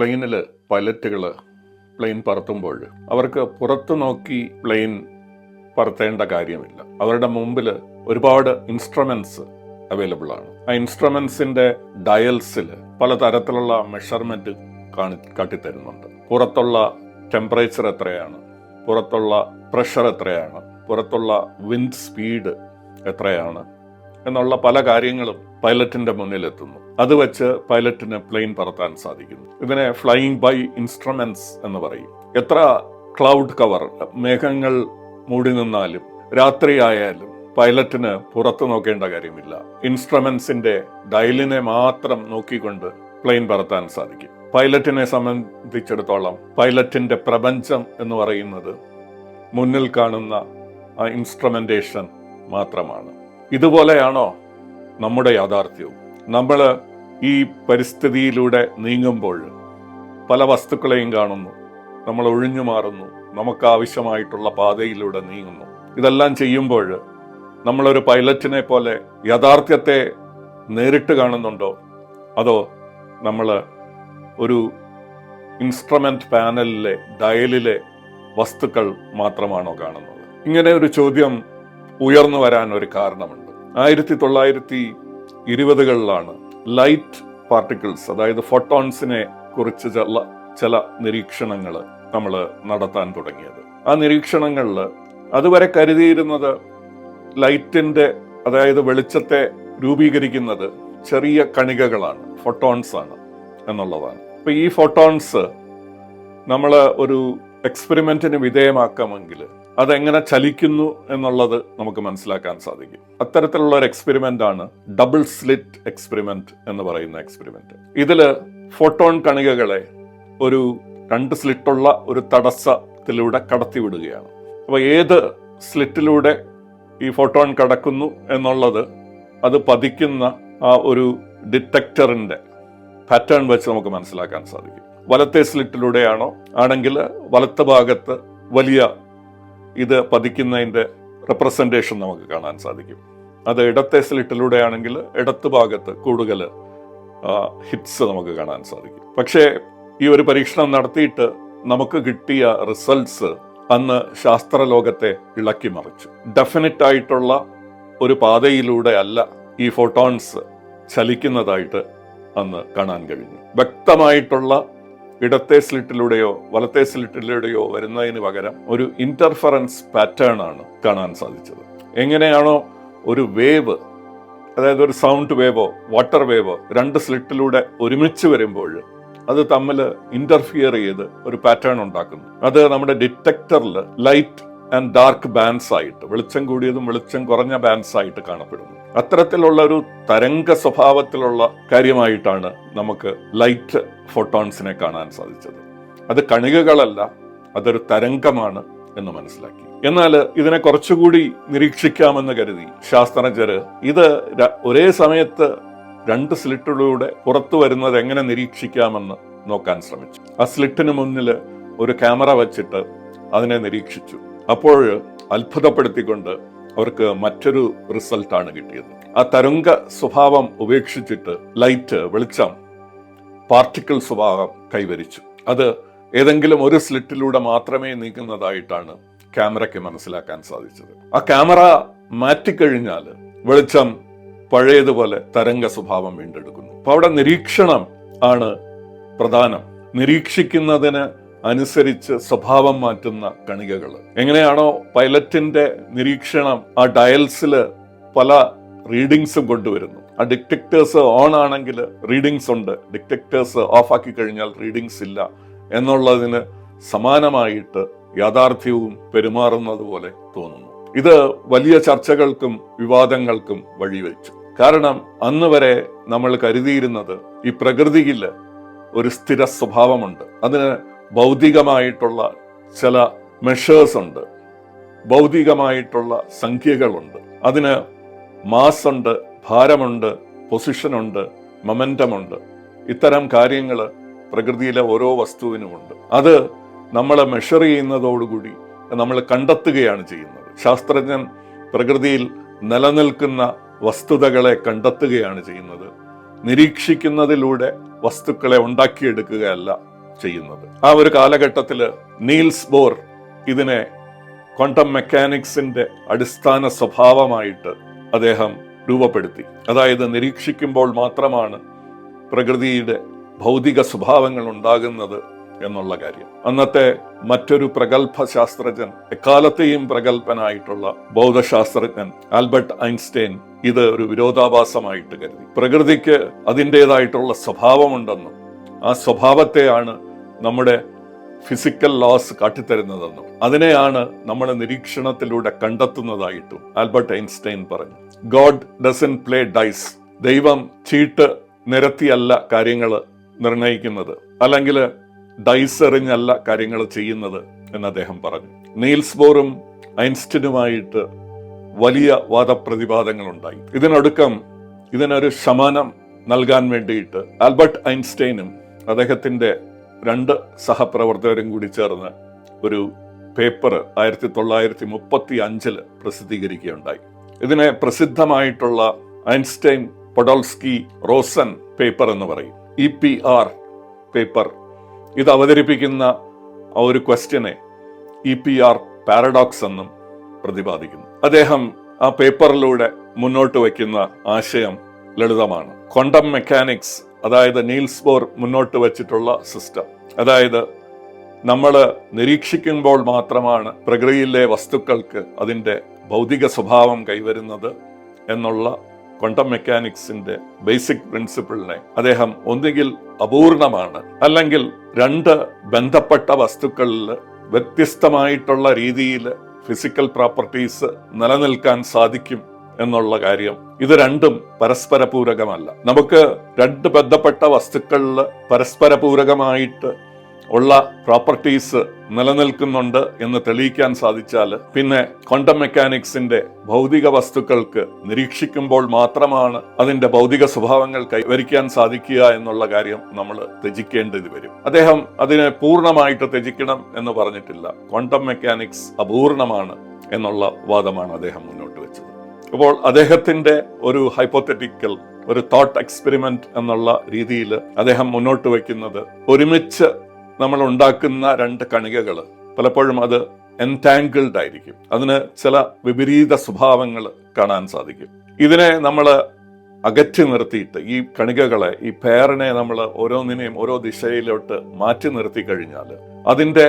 പ്ലെയിനിൽ പൈലറ്റുകൾ പ്ലെയിൻ പറത്തുമ്പോൾ അവർക്ക് പുറത്തു നോക്കി പ്ലെയിൻ പറത്തേണ്ട കാര്യമില്ല. അവരുടെ മുമ്പിൽ ഒരുപാട് ഇൻസ്ട്രുമെന്റ്സ് അവൈലബിൾ ആണ്. ആ ഇൻസ്ട്രുമെന്റ്സിന്റെ ഡയൽസിൽ പലതരത്തിലുള്ള മെഷർമെന്റ് കാണി കാട്ടിത്തരുന്നുണ്ട്. പുറത്തുള്ള ടെമ്പറേച്ചർ എത്രയാണ്? പുറത്തുള്ള പ്രഷർ എത്രയാണ്? പുറത്തുള്ള വിൻഡ് സ്പീഡ് എത്രയാണ്? എന്നുള്ള പല കാര്യങ്ങളും പൈലറ്റിന്റെ മുന്നിൽ എത്തുന്നു അത് വെച്ച് പൈലറ്റിന് പ്ലെയിൻ പറത്താൻ സാധിക്കുന്നു. ഇതിനെ ഫ്ലൈയിങ് ബൈ ഇൻസ്ട്രുമെന്റ്സ് എന്ന് പറയും. എത്ര ക്ലൗഡ് കവർ മേഘങ്ങൾ മൂടി നിന്നാലും രാത്രിയായാലും പൈലറ്റിന് പുറത്തു നോക്കേണ്ട കാര്യമില്ല. ഇൻസ്ട്രുമെന്റ്സിന്റെ ഡയലിനെ മാത്രം നോക്കിക്കൊണ്ട് പ്ലെയിൻ പറത്താൻ സാധിക്കും. പൈലറ്റിനെ സംബന്ധിച്ചിടത്തോളം പൈലറ്റിന്റെ പ്രപഞ്ചം എന്ന് പറയുന്നത് മുന്നിൽ കാണുന്ന ആ ഇൻസ്ട്രുമെന്റേഷൻ മാത്രമാണ്. ഇതുപോലെയാണോ നമ്മുടെ യാഥാർത്ഥ്യവും? നമ്മൾ ഈ പരിസ്ഥിതിയിലൂടെ നീങ്ങുമ്പോൾ പല വസ്തുക്കളെയും കാണുന്നു. നമ്മൾ ഒഴിഞ്ഞു മാറുന്നു. നമുക്ക് ആവശ്യമായിട്ടുള്ള പാതയിലൂടെ നീങ്ങുന്നു. ഇതെല്ലാം ചെയ്യുമ്പോൾ നമ്മളൊരു പൈലറ്റിനെ പോലെ യാഥാർത്ഥ്യത്തെ നേരിട്ട് കാണുന്നുണ്ടോ? അതോ നമ്മൾ ഒരു ഇൻസ്ട്രുമെന്റ് പാനലിലെ ഡയലിലെ വസ്തുക്കൾ മാത്രമാണോ കാണുന്നത്? ഇങ്ങനെ ഒരു ചോദ്യം ഉയർന്നു വരാൻ ഒരു കാരണമുണ്ട്. ആയിരത്തി തൊള്ളായിരത്തി ഇരുപതുകളിലാണ് ലൈറ്റ് പാർട്ടിക്കിൾസ് അതായത് ഫോട്ടോൺസിനെ കുറിച്ച് ചില ചില നിരീക്ഷണങ്ങൾ നമ്മൾ നടത്താൻ തുടങ്ങിയത്. ആ നിരീക്ഷണങ്ങളിൽ അതുവരെ കരുതിയിരുന്നത് ലൈറ്റിന്റെ അതായത് വെളിച്ചത്തെ രൂപീകരിക്കുന്നത് ചെറിയ കണികകളാണ് ഫോട്ടോൺസ് ആണ് എന്നുള്ളതാണ്. അപ്പം ഈ ഫോട്ടോൺസ് നമ്മൾ ഒരു എക്സ്പെരിമെന്റിന് വിധേയമാക്കാമെങ്കിൽ അതെങ്ങനെ ചലിക്കുന്നു എന്നുള്ളത് നമുക്ക് മനസ്സിലാക്കാൻ സാധിക്കും. അത്തരത്തിലുള്ള ഒരു എക്സ്പെരിമെന്റ് ആണ് ഡബിൾ സ്ലിറ്റ് എക്സ്പെരിമെന്റ് എന്ന് പറയുന്ന എക്സ്പെരിമെന്റ് ഇതിൽ ഫോട്ടോൺ കണികകളെ ഒരു രണ്ട് സ്ലിറ്റുള്ള ഒരു തടസ്സത്തിലൂടെ കടത്തിവിടുകയാണ്. അപ്പൊ ഏത് സ്ലിറ്റിലൂടെ ഈ ഫോട്ടോൺ കടക്കുന്നു എന്നുള്ളത് അത് പതിക്കുന്ന ആ ഒരു ഡിറ്റക്ടറിന്റെ പാറ്റേൺ വെച്ച് നമുക്ക് മനസ്സിലാക്കാൻ സാധിക്കും. വലത്തെ സ്ലിറ്റിലൂടെയാണോ ആണെങ്കിൽ വലത്തെ ഭാഗത്ത് വലിയ ഇത് പതിക്കുന്നതിന്റെ റെപ്രസെന്റേഷൻ നമുക്ക് കാണാൻ സാധിക്കും. അത് ഇടത്തെ സ്ലിറ്റിലൂടെ ആണെങ്കിൽ ഇടത്ത് ഭാഗത്ത് കൂടുതൽ ഹിറ്റ്സ് നമുക്ക് കാണാൻ സാധിക്കും. പക്ഷേ ഈ ഒരു പരീക്ഷണം നടത്തിയിട്ട് നമുക്ക് കിട്ടിയ റിസൾട്ട്സ് അന്ന് ശാസ്ത്രലോകത്തെ ഇളക്കി മറിച്ചു. ഡെഫിനറ്റ് ആയിട്ടുള്ള ഒരു പാതയിലൂടെ അല്ല ഈ ഫോട്ടോൺസ് ചലിക്കുന്നതായിട്ട് അന്ന് കാണാൻ കഴിഞ്ഞു. വ്യക്തമായിട്ടുള്ള ഇടത്തെ സ്ലിറ്റിലൂടെയോ വലത്തെ സ്ലിറ്റിലൂടെയോ വരുന്നതിന് പകരം ഒരു ഇന്റർഫറൻസ് പാറ്റേൺ ആണ് കാണാൻ സാധിച്ചത്. എങ്ങനെയാണോ ഒരു വേവ് അതായത് ഒരു സൗണ്ട് വേവോ വാട്ടർ വേവോ രണ്ട് സ്ലിറ്റിലൂടെ ഒരുമിച്ച് വരുമ്പോൾ അത് തമ്മിൽ ഇന്റർഫിയർ ചെയ്ത് ഒരു പാറ്റേൺ ഉണ്ടാക്കുന്നു. അത് നമ്മുടെ ഡിറ്റക്ടറിൽ ലൈറ്റ് ആൻഡ് ഡാർക്ക് ബാൻസ് ആയിട്ട് വെളിച്ചം കൂടിയതും വെളിച്ചം കുറഞ്ഞ ബാൻസ് ആയിട്ട് കാണപ്പെടുന്നു. അത്തരത്തിലുള്ള ഒരു തരംഗ സ്വഭാവത്തിലുള്ള കാര്യമായിട്ടാണ് നമുക്ക് ലൈറ്റ് ഫോട്ടോൺസിനെ കാണാൻ സാധിച്ചത്. അത് കണികകളല്ല അതൊരു തരംഗമാണ് എന്ന് മനസ്സിലാക്കി. എന്നാൽ ഇതിനെ കുറച്ചുകൂടി നിരീക്ഷിക്കാമെന്ന് കരുതി ശാസ്ത്രജ്ഞര് ഇത് ഒരേ സമയത്ത് രണ്ട് സ്ലിറ്റുകളിലൂടെ പുറത്തു വരുന്നത് എങ്ങനെ നിരീക്ഷിക്കാമെന്ന് നോക്കാൻ ശ്രമിച്ചു. ആ സ്ലിറ്റിന് മുന്നിൽ ഒരു ക്യാമറ വച്ചിട്ട് അതിനെ നിരീക്ഷിച്ചു. അപ്പോൾ അത്ഭുതപ്പെടുത്തിക്കൊണ്ട് അവർക്ക് മറ്റൊരു റിസൾട്ടാണ് കിട്ടിയത്. ആ തരംഗ സ്വഭാവം ഉപേക്ഷിച്ചിട്ട് ലൈറ്റ് വെളിച്ചം പാർട്ടിക്കിൾ സ്വഭാവം കൈവരിച്ചു. അത് ഏതെങ്കിലും ഒരു സ്ലിറ്റിലൂടെ മാത്രമേ നീങ്ങുന്നതായിട്ടാണ് ക്യാമറയ്ക്ക് മനസ്സിലാക്കാൻ സാധിച്ചത്. ആ ക്യാമറ മാറ്റിക്കഴിഞ്ഞാൽ വെളിച്ചം പഴയതുപോലെ തരംഗ സ്വഭാവം വീണ്ടെടുക്കുന്നു. അപ്പൊ അവിടെ നിരീക്ഷണം ആണ് പ്രധാനം. നിരീക്ഷിക്കുന്നതിന് അനുസരിച്ച് സ്വഭാവം മാറ്റുന്ന കണികകൾ എങ്ങനെയാണോ പൈലറ്റിന്റെ നിരീക്ഷണം ആ ഡയൽസിൽ പല റീഡിങ്സും കൊണ്ടുവരുന്നു. ആ ഡിറ്റക്ടേഴ്സ് ഓൺ ആണെങ്കിൽ റീഡിങ്സ് ഉണ്ട്. ഡിറ്റക്ടേഴ്സ് ഓഫ് ആക്കി കഴിഞ്ഞാൽ റീഡിങ്സ് ഇല്ല എന്നുള്ളതിന് സമാനമായിട്ട് യാഥാർത്ഥ്യവും പെരുമാറുന്നത് പോലെ തോന്നുന്നു. ഇത് വലിയ ചർച്ചകൾക്കും വിവാദങ്ങൾക്കും വഴിവെച്ചു. കാരണം അന്ന് വരെ നമ്മൾ കരുതിയിരുന്നത് ഈ പ്രകൃതിയിൽ ഒരു സ്ഥിര സ്വഭാവമുണ്ട്. അതിന് ഭൗതികമായിട്ടുള്ള ചില മെഷേഴ്സ് ഉണ്ട്. ഭൗതികമായിട്ടുള്ള സംഖ്യകളുണ്ട്. അതിന് മാസ് ഉണ്ട് ഭാരമുണ്ട് പൊസിഷനുണ്ട് മൊമെന്റമുണ്ട് ഇത്തരം കാര്യങ്ങൾ പ്രകൃതിയിലെ ഓരോ വസ്തുവിനുമുണ്ട്. അത് നമ്മൾ മെഷർ ചെയ്യുന്നതോടുകൂടി നമ്മൾ കണ്ടെത്തുകയാണ് ചെയ്യുന്നത്. ശാസ്ത്രജ്ഞൻ പ്രകൃതിയിൽ നിലനിൽക്കുന്ന വസ്തുതകളെ കണ്ടെത്തുകയാണ് ചെയ്യുന്നത്. നിരീക്ഷിക്കുന്നതിലൂടെ വസ്തുക്കളെ ഉണ്ടാക്കിയെടുക്കുകയല്ല. ചെയ്യുന്നത്. ആ ഒരു കാലഘട്ടത്തിൽ നീൽസ് ബോർ ഇതിനെ ക്വാണ്ടം മെക്കാനിക്സിന്റെ അടിസ്ഥാന സ്വഭാവമായിട്ട് അദ്ദേഹം രൂപപ്പെടുത്തി. അതായത് നിരീക്ഷിക്കുമ്പോൾ മാത്രമാണ് പ്രകൃതിയുടെ ഭൗതിക സ്വഭാവങ്ങൾ ഉണ്ടാകുന്നത് എന്നുള്ള കാര്യം. അന്നത്തെ മറ്റൊരു പ്രഗത്ഭ ശാസ്ത്രജ്ഞൻ എക്കാലത്തെയും പ്രഗത്ഭനായിട്ടുള്ള ബൗദ്ധശാസ്ത്രജ്ഞൻ ആൽബർട്ട് ഐൻസ്റ്റൈൻ ഇത് ഒരു വിരോധാഭാസമായിട്ട് കരുതി. പ്രകൃതിക്ക് അതിന്റെതായിട്ടുള്ള സ്വഭാവമുണ്ടെന്നും ആ സ്വഭാവത്തെയാണ് നമ്മുടെ ഫിസിക്കൽ ലോസ് കാട്ടിത്തരുന്നതെന്നും അതിനെയാണ് നമ്മൾ നിരീക്ഷണത്തിലൂടെ കണ്ടെത്തുന്നതായിട്ടും ആൽബർട്ട് ഐൻസ്റ്റൈൻ പറഞ്ഞു. ഗോഡ് ഡസൻ പ്ലേ ഡൈസ് ദൈവം ചീട്ട് നിരത്തിയല്ല കാര്യങ്ങൾ നിർണയിക്കുന്നത്. അല്ലെങ്കിൽ ഡൈസ് എറിഞ്ഞല്ല കാര്യങ്ങൾ ചെയ്യുന്നത് എന്ന് അദ്ദേഹം പറഞ്ഞു. നീൽസ് ബോറും ഐൻസ്റ്റൈനുമായിട്ട് വലിയ വാദപ്രതിവാദങ്ങൾ ഉണ്ടായി ഇതിനൊടുക്കം ഇതിനൊരു ശമനം നൽകാൻ വേണ്ടിയിട്ട് ആൽബർട്ട് ഐൻസ്റ്റൈനും അദ്ദേഹത്തിന്റെ രണ്ട് സഹപ്രവർത്തകരും കൂടി ചേർന്ന് ഒരു പേപ്പർ ആയിരത്തി തൊള്ളായിരത്തി മുപ്പത്തി അഞ്ചിൽ പ്രസിദ്ധീകരിക്കുകയുണ്ടായി. ഇതിനെ പ്രസിദ്ധമായിട്ടുള്ള ഐൻസ്റ്റൈൻ പൊഡോൾസ്കി റോസൻ പേപ്പർ എന്ന് പറയും. E P R paper. ഇത് അവതരിപ്പിക്കുന്ന ആ ഒരു ക്വസ്റ്റ്യനെ ഇ പി ആർ പാരഡോക്സ് എന്നും പ്രതിപാദിക്കുന്നു. അദ്ദേഹം ആ പേപ്പറിലൂടെ മുന്നോട്ട് വയ്ക്കുന്ന ആശയം ലളിതമാണ്. ക്വാണ്ടം മെക്കാനിക്സ് അതായത് നീൽസ് ബോർ മുന്നോട്ട് വച്ചിട്ടുള്ള സിസ്റ്റം. അതായത് നമ്മൾ നിരീക്ഷിക്കുമ്പോൾ മാത്രമാണ് പ്രകൃതിയിലെ വസ്തുക്കൾക്ക് അതിന്റെ ഭൗതിക സ്വഭാവം കൈവരുന്നത് എന്നുള്ള ക്വണ്ടം മെക്കാനിക്സിന്റെ ബേസിക് പ്രിൻസിപ്പിളിനെ അദ്ദേഹം ഒന്നുകിൽ അപൂർണമാണ് അല്ലെങ്കിൽ രണ്ട് ബന്ധപ്പെട്ട വസ്തുക്കളിൽ വ്യത്യസ്തമായിട്ടുള്ള രീതിയിൽ ഫിസിക്കൽ പ്രോപ്പർട്ടീസ് നിലനിൽക്കാൻ സാധിക്കും എന്നുള്ള കാര്യം. ഇത് രണ്ടും പരസ്പര പൂരകമല്ല നമുക്ക് രണ്ട് ബന്ധപ്പെട്ട വസ്തുക്കളിൽ പരസ്പര പൂരകമായിട്ട് ഉള്ള പ്രോപ്പർട്ടീസ് നിലനിൽക്കുന്നുണ്ട് എന്ന് തെളിയിക്കാൻ സാധിച്ചാൽ പിന്നെ ക്വണ്ടം മെക്കാനിക്സിന്റെ ഭൗതിക വസ്തുക്കൾക്ക് നിരീക്ഷിക്കുമ്പോൾ മാത്രമാണ് അതിന്റെ ഭൗതിക സ്വഭാവങ്ങൾ കൈവരിക്കാൻ സാധിക്കുക എന്നുള്ള കാര്യം നമ്മൾ ത്യജിക്കേണ്ടത് വരും. അദ്ദേഹം അതിനെ പൂർണമായിട്ട് ത്യജിക്കണം എന്ന് പറഞ്ഞിട്ടില്ല. ക്വണ്ടം മെക്കാനിക്സ് അപൂർണമാണ് എന്നുള്ള വാദമാണ് അദ്ദേഹം മുന്നോട്ട് വെച്ചത്. അപ്പോൾ അദ്ദേഹത്തിന്റെ ഒരു ഹൈപ്പോത്തറ്റിക്കൽ ഒരു തോട്ട് എക്സ്പെരിമെന്റ് എന്നുള്ള രീതിയിൽ അദ്ദേഹം മുന്നോട്ട് വയ്ക്കുന്നത് ഒരുമിച്ച് നമ്മൾ ഉണ്ടാക്കുന്ന രണ്ട് കണികകൾ. പലപ്പോഴും അത് എൻടാങ്കിൾഡ് ആയിരിക്കും. അതിന് ചില വിപരീത സ്വഭാവങ്ങൾ കാണാൻ സാധിക്കും. ഇതിനെ നമ്മൾ അകറ്റി നിർത്തിയിട്ട് ഈ കണികകളെ ഈ പേറിനെ നമ്മൾ ഓരോന്നിനെയും ഓരോ ദിശയിലോട്ട് മാറ്റി നിർത്തി കഴിഞ്ഞാൽ അതിന്റെ